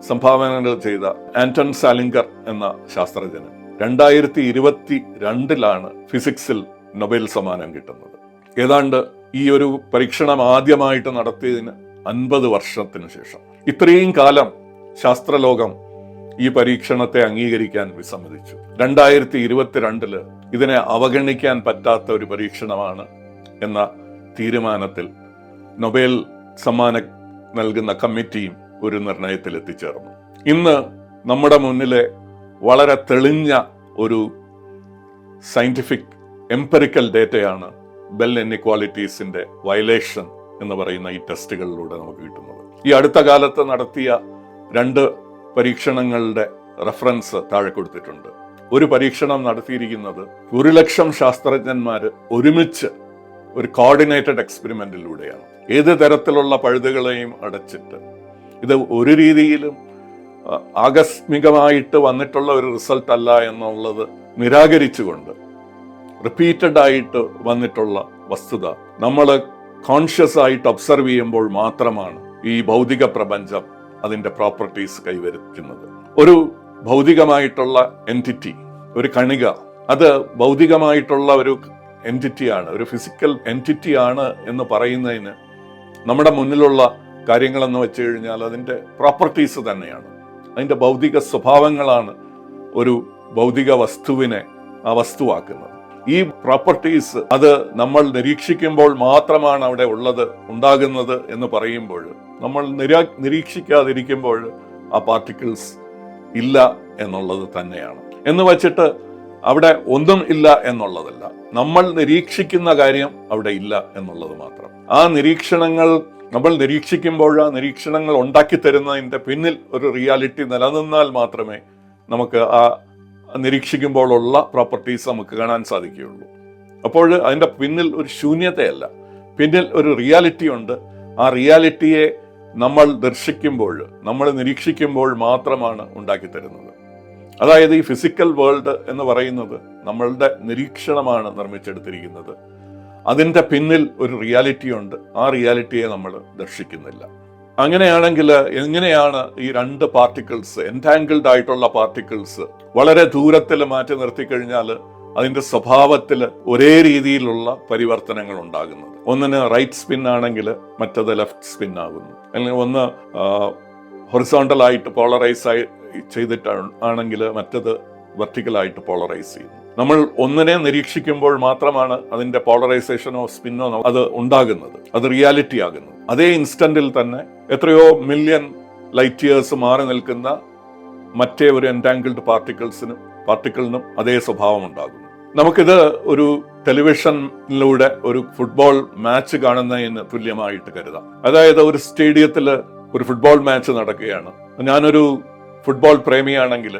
സംഭാവനകൾ ചെയ്ത ആന്റൺ സാലിംഗർ എന്ന ശാസ്ത്രജ്ഞൻ രണ്ടായിരത്തി ഇരുപത്തി രണ്ടിലാണ് ഫിസിക്സിൽ നൊബേൽ സമ്മാനം കിട്ടുന്നത്. ഏതാണ്ട് ഈ ഒരു പരീക്ഷണം ആദ്യമായിട്ട് നടത്തിയതിന് അൻപത് വർഷത്തിന് ശേഷം. ഇത്രയും കാലം ശാസ്ത്രലോകം ഈ പരീക്ഷണത്തെ അംഗീകരിക്കാൻ വിസമ്മതിച്ചു. രണ്ടായിരത്തി ഇരുപത്തിരണ്ടിൽ ഇതിനെ അവഗണിക്കാൻ പറ്റാത്ത ഒരു പരീക്ഷണമാണ് എന്ന തീരുമാനത്തിൽ നൊബേൽ സമ്മാന നൽകുന്ന കമ്മിറ്റിയും ഒരു നിർണയത്തിൽ എത്തിച്ചേർന്നു ഇന്ന് നമ്മുടെ മുന്നിലെ വളരെ തെളിഞ്ഞ ഒരു സയന്റിഫിക് എംപെറിക്കൽ ഡേറ്റയാണ് ബെൽ ഇൻഇക്വാലിറ്റീസിന്റെ വയലേഷൻ എന്ന് പറയുന്ന ഈ ടെസ്റ്റുകളിലൂടെ നമുക്ക് കിട്ടുന്നത്. ഈ അടുത്ത കാലത്ത് നടത്തിയ രണ്ട് പരീക്ഷണങ്ങളുടെ റെഫറൻസ് താഴെ കൊടുത്തിട്ടുണ്ട്. ഒരു പരീക്ഷണം നടത്തിയിരിക്കുന്നത് ഒരു ലക്ഷം ശാസ്ത്രജ്ഞന്മാർ ഒരുമിച്ച് ഒരു കോർഡിനേറ്റഡ് എക്സ്പെരിമെന്റിലൂടെയാണ് ഏത് തരത്തിലുള്ള പഴുതുകളെയും അടച്ചിട്ട്. ഇത് ഒരു രീതിയിലും ആകസ്മികമായിട്ട് വന്നിട്ടുള്ള ഒരു റിസൾട്ട് അല്ല എന്നുള്ളത് നിരാകരിച്ചുകൊണ്ട് റിപ്പീറ്റഡ് ആയിട്ട് വന്നിട്ടുള്ള വസ്തുത നമ്മൾ കോൺഷ്യസ് ആയിട്ട് ഒബ്സർവ് ചെയ്യുമ്പോൾ മാത്രമാണ് ഈ ഭൗതിക പ്രപഞ്ചം അതിന്റെ പ്രോപ്പർട്ടീസ് കൈവരിക്കുന്നത്. ഒരു ഭൗതികമായിട്ടുള്ള എന്റിറ്റി ഒരു കണിക. അത് ഭൗതികമായിട്ടുള്ള ഒരു എന്റിറ്റിയാണ് ഒരു ഫിസിക്കൽ എന്റിറ്റി ആണ് എന്ന് പറയുന്നതിന് നമ്മുടെ മുന്നിലുള്ള കാര്യങ്ങളെന്ന് വെച്ച് കഴിഞ്ഞാൽ അതിന്റെ പ്രോപ്പർട്ടീസ് തന്നെയാണ്. അതിന്റെ ഭൗതിക സ്വഭാവങ്ങളാണ് ഒരു ഭൗതിക വസ്തുവിനെ ആ വസ്തുവാക്കുന്നത്. ഈ പ്രോപ്പർട്ടീസ് അത് നമ്മൾ നിരീക്ഷിക്കുമ്പോൾ മാത്രമാണ് അവിടെ ഉള്ളത് ഉണ്ടാകുന്നത് എന്ന് പറയുമ്പോൾ നമ്മൾ നിരാ നിരീക്ഷിക്കാതിരിക്കുമ്പോൾ ആ പാർട്ടിക്കിൾസ് ഇല്ല എന്നുള്ളത് തന്നെയാണ്. എന്ന് വച്ചിട്ട് അവിടെ ഒന്നും ഇല്ല എന്നുള്ളതല്ല. നമ്മൾ നിരീക്ഷിക്കുന്ന കാര്യം അവിടെ ഇല്ല എന്നുള്ളത് മാത്രം. ആ നിരീക്ഷണങ്ങൾ നമ്മൾ നിരീക്ഷിക്കുമ്പോൾ ആ നിരീക്ഷണങ്ങൾ ഉണ്ടാക്കി തരുന്നതിന്റെ പിന്നിൽ ഒരു റിയാലിറ്റി നിലനിന്നാൽ മാത്രമേ നമുക്ക് ആ നിരീക്ഷിക്കുമ്പോഴുള്ള പ്രോപ്പർട്ടീസ് നമുക്ക് കാണാൻ സാധിക്കുകയുള്ളൂ. അപ്പോൾ അതിന്റെ പിന്നിൽ ഒരു ശൂന്യതയല്ല. പിന്നിൽ ഒരു റിയാലിറ്റി ഉണ്ട്. ആ റിയാലിറ്റിയെ നമ്മൾ ദർശിക്കുമ്പോൾ നമ്മൾ നിരീക്ഷിക്കുമ്പോൾ മാത്രമാണ് ഉണ്ടാക്കി തരുന്നത്. അതായത് ഈ ഫിസിക്കൽ വേൾഡ് എന്ന് പറയുന്നത് നമ്മളുടെ നിരീക്ഷണമാണ് നിർമ്മിച്ചെടുത്തിരിക്കുന്നത്. അതിന്റെ പിന്നിൽ ഒരു റിയാലിറ്റി ഉണ്ട്. ആ റിയാലിറ്റിയെ നമ്മൾ ദർശിക്കുന്നില്ല. അങ്ങനെയാണെങ്കിൽ എങ്ങനെയാണ് ഈ രണ്ട് പാർട്ടിക്കിൾസ് എന്റാങ്കിൾഡ് ആയിട്ടുള്ള പാർട്ടിക്കിൾസ് വളരെ ദൂരത്തിൽ മാറ്റി നിർത്തിക്കഴിഞ്ഞാൽ അതിന്റെ സ്വഭാവത്തിൽ ഒരേ രീതിയിലുള്ള പരിവർത്തനങ്ങൾ ഉണ്ടാകുന്നത്. ഒന്നിന് റൈറ്റ് സ്പിൻ ആണെങ്കിൽ മറ്റത് ലെഫ്റ്റ് സ്പിൻ ആകുന്നു. അല്ലെങ്കിൽ ഒന്ന് ഹൊറിസോണ്ടൽ ആയിട്ട് പോളറൈസ് ആയി ചെയ്തിട്ടാണ് ആണെങ്കിൽ മറ്റത് വെർട്ടിക്കലായിട്ട് പോളറൈസ് ചെയ്യുന്നു. നമ്മൾ ഒന്നിനെ നിരീക്ഷിക്കുമ്പോൾ മാത്രമാണ് അതിന്റെ പോളറൈസേഷനോ സ്പിന്നോ അത് ഉണ്ടാകുന്നത്. അത് റിയാലിറ്റി ആകുന്നത് അതേ ഇൻസ്റ്റന്റിൽ തന്നെ എത്രയോ മില്യൺ ലൈറ്റ് ഇയേഴ്സ് മാറി നിൽക്കുന്ന മറ്റേ ഒരു എന്റാങ്കിൾഡ് പാർട്ടിക്കിൾസിനും പാർട്ടിക്കിളിനും അതേ സ്വഭാവം ഉണ്ടാകുന്നു. നമുക്കിത് ഒരു ടെലിവിഷനിലൂടെ ഒരു ഫുട്ബോൾ മാച്ച് കാണുന്നതിന് തുല്യമായിട്ട് കരുതാം. അതായത് ഒരു സ്റ്റേഡിയത്തിൽ ഒരു ഫുട്ബോൾ മാച്ച് നടക്കുകയാണ്. ഞാനൊരു ഫുട്ബോൾ പ്രേമിയാണെങ്കിൽ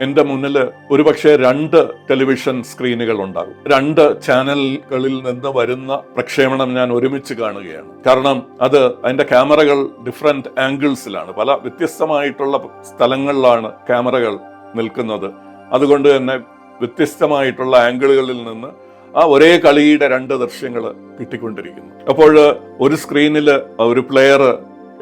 എന്റെ മുന്നിൽ ഒരുപക്ഷെ രണ്ട് ടെലിവിഷൻ സ്ക്രീനുകൾ ഉണ്ടാകും. രണ്ട് ചാനലുകളിൽ നിന്ന് വരുന്ന പ്രക്ഷേപണം ഞാൻ ഒരുമിച്ച് കാണുകയാണ്. കാരണം അത് അതിന്റെ ക്യാമറകൾ ഡിഫറെന്റ് ആംഗിൾസിലാണ് പല വ്യത്യസ്തമായിട്ടുള്ള സ്ഥലങ്ങളിലാണ് ക്യാമറകൾ നിൽക്കുന്നത്. അതുകൊണ്ട് തന്നെ വ്യത്യസ്തമായിട്ടുള്ള ആംഗിളുകളിൽ നിന്ന് ആ ഒരേ കളിയുടെ രണ്ട് ദൃശ്യങ്ങൾ കിട്ടിക്കൊണ്ടിരിക്കുന്നു. അപ്പോൾ ഒരു സ്ക്രീനിൽ ഒരു പ്ലെയർ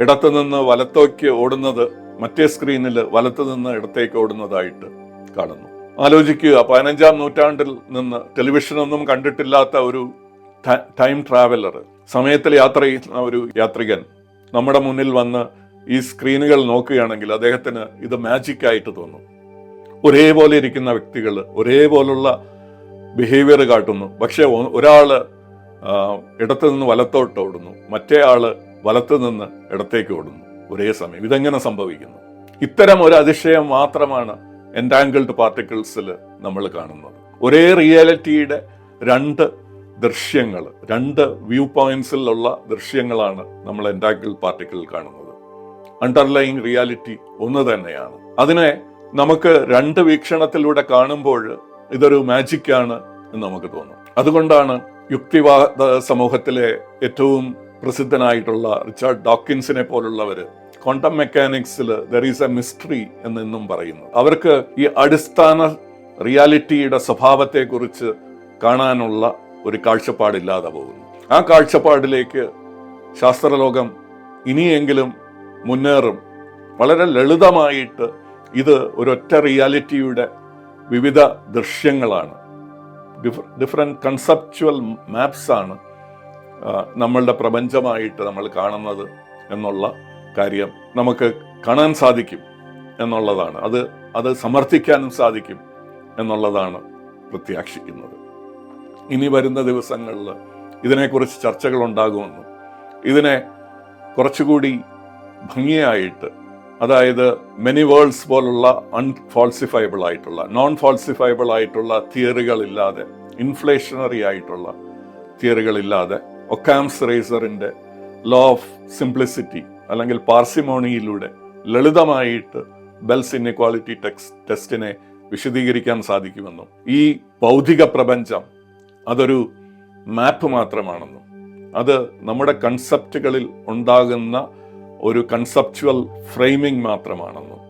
ഇടത്തുനിന്ന് വലത്തേക്ക് ഓടുന്നത് മറ്റേ സ്ക്രീനിൽ വലത്തു നിന്ന് ഇടത്തേക്ക് ഓടുന്നതായിട്ട് കാണുന്നു. ആലോചിക്കുക പതിനഞ്ചാം നൂറ്റാണ്ടിൽ നിന്ന് ടെലിവിഷനൊന്നും കണ്ടിട്ടില്ലാത്ത ഒരു ടൈം ട്രാവലർ സമയത്തിൽ യാത്ര ചെയ്യുന്ന ഒരു യാത്രികൻ നമ്മുടെ മുന്നിൽ വന്ന് ഈ സ്ക്രീനുകൾ നോക്കുകയാണെങ്കിൽ അദ്ദേഹത്തിന് ഇത് മാജിക് ആയിട്ട് തോന്നും. ഒരേപോലെ ഇരിക്കുന്ന വ്യക്തികൾ ഒരേപോലുള്ള ബിഹേവിയർ കാട്ടുന്നു. പക്ഷെ ഒരാൾ ഇടത്തു നിന്ന് വലത്തോട്ട് ഓടുന്നു. മറ്റേ ആൾ വലത്തു നിന്ന് ഇടത്തേക്ക് ഓടുന്നു. ഒരേ സമയം. ഇതെങ്ങനെ സംഭവിക്കുന്നു? ഇത്തരം ഒരു അതിശയം മാത്രമാണ് എന്റാങ്കിൾഡ് പാർട്ടിക്കിൾസിൽ നമ്മൾ കാണുന്നത്. ഒരേ റിയാലിറ്റിയുടെ രണ്ട് ദൃശ്യങ്ങൾ രണ്ട് വ്യൂ പോയിന്റ്സിലുള്ള ദൃശ്യങ്ങളാണ് നമ്മൾ എന്റാങ്കിൾഡ് പാർട്ടിക്കിൾ കാണുന്നത്. അണ്ടർലൈങ് റിയാലിറ്റി ഒന്ന് തന്നെയാണ്. അതിനെ നമുക്ക് രണ്ട് വീക്ഷണത്തിലൂടെ കാണുമ്പോൾ ഇതൊരു മാജിക്കാണ് എന്ന് നമുക്ക് തോന്നും. അതുകൊണ്ടാണ് യുക്തിവാദ സമൂഹത്തിലെ ഏറ്റവും പ്രസിദ്ധനായിട്ടുള്ള റിച്ചാർഡ് ഡോക്കിൻസിനെ പോലുള്ളവർ ക്വാണ്ടം മെക്കാനിക്സിൽ ദർ ഈസ് എ മിസ്റ്ററി എന്നെന്നും പറയുന്നു. അവർക്ക് ഈ അടിസ്ഥാന റിയാലിറ്റിയുടെ സ്വഭാവത്തെക്കുറിച്ച് കാണാനുള്ള ഒരു കാഴ്ചപ്പാടില്ലാതെ പോകുന്നു. ആ കാഴ്ചപ്പാടിലേക്ക് ശാസ്ത്രലോകം ഇനിയെങ്കിലും മുന്നേറും. വളരെ ലളിതമായിട്ട് ഇത് ഒരൊറ്റ റിയാലിറ്റിയുടെ വിവിധ ദൃശ്യങ്ങളാണ്. ഡിഫറെന്റ് കൺസെപ്ച്വൽ മാപ്സ് ആണ് നമ്മളുടെ പ്രപഞ്ചമായിട്ട് നമ്മൾ കാണുന്നത് എന്നുള്ള കാര്യം നമുക്ക് കാണാൻ സാധിക്കും എന്നുള്ളതാണ്. അത് അത് സമർത്ഥിക്കാനും സാധിക്കും എന്നുള്ളതാണ് പ്രത്യാക്ഷിക്കുന്നത് ഇനി വരുന്ന ദിവസങ്ങളിൽ ഇതിനെക്കുറിച്ച് ചർച്ചകൾ ഉണ്ടാകുമെന്നും ഇതിനെ കുറച്ചുകൂടി ഭംഗിയായിട്ട് അതായത് മെനി വേൾഡ്സ് പോലുള്ള അൺഫോൾസിഫൈബിൾ ആയിട്ടുള്ള നോൺ ഫോൾസിഫൈബിൾ ആയിട്ടുള്ള തിയറികളില്ലാതെ ഇൻഫ്ലേഷണറി ആയിട്ടുള്ള തിയറികളില്ലാതെ ഒക്കാംസ് റേസറിന്റെ ലോ ഓഫ് സിംപ്ലിസിറ്റി അല്ലെങ്കിൽ പാർസിമോണിയിലൂടെ ലളിതമായിട്ട് ബെൽസ് ഇൻഇക്വാളിറ്റി ടെക്സ് ടെസ്റ്റിനെ വിശദീകരിക്കാൻ സാധിക്കുമെന്നും ഈ ഭൗതിക പ്രപഞ്ചം അതൊരു മാപ്പ് മാത്രമാണെന്നും അത് നമ്മുടെ കൺസെപ്റ്റുകളിൽ ഉണ്ടാകുന്ന ഒരു കൺസെപ്ച്വൽ ഫ്രെയിമിംഗ് മാത്രമാണെന്നും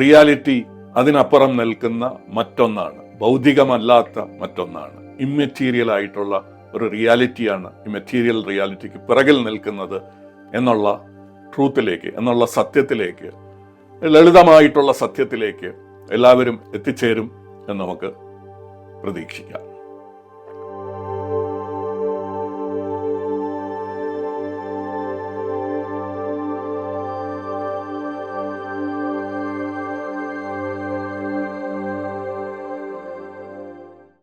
റിയാലിറ്റി അതിനപ്പുറം നിൽക്കുന്ന മറ്റൊന്നാണ് ഭൗതികമല്ലാത്ത മറ്റൊന്നാണ്. ഇമ്മെറ്റീരിയൽ ആയിട്ടുള്ള ഒരു റിയാലിറ്റിയാണ് ഈ മെറ്റീരിയൽ റിയാലിറ്റിക്ക് പിറകിൽ നിൽക്കുന്നത് എന്നുള്ള ട്രൂത്തിലേക്ക് എന്നുള്ള സത്യത്തിലേക്ക് ലളിതമായിട്ടുള്ള സത്യത്തിലേക്ക് എല്ലാവരും എത്തിച്ചേരും എന്ന് നമുക്ക് പ്രതീക്ഷിക്കാം.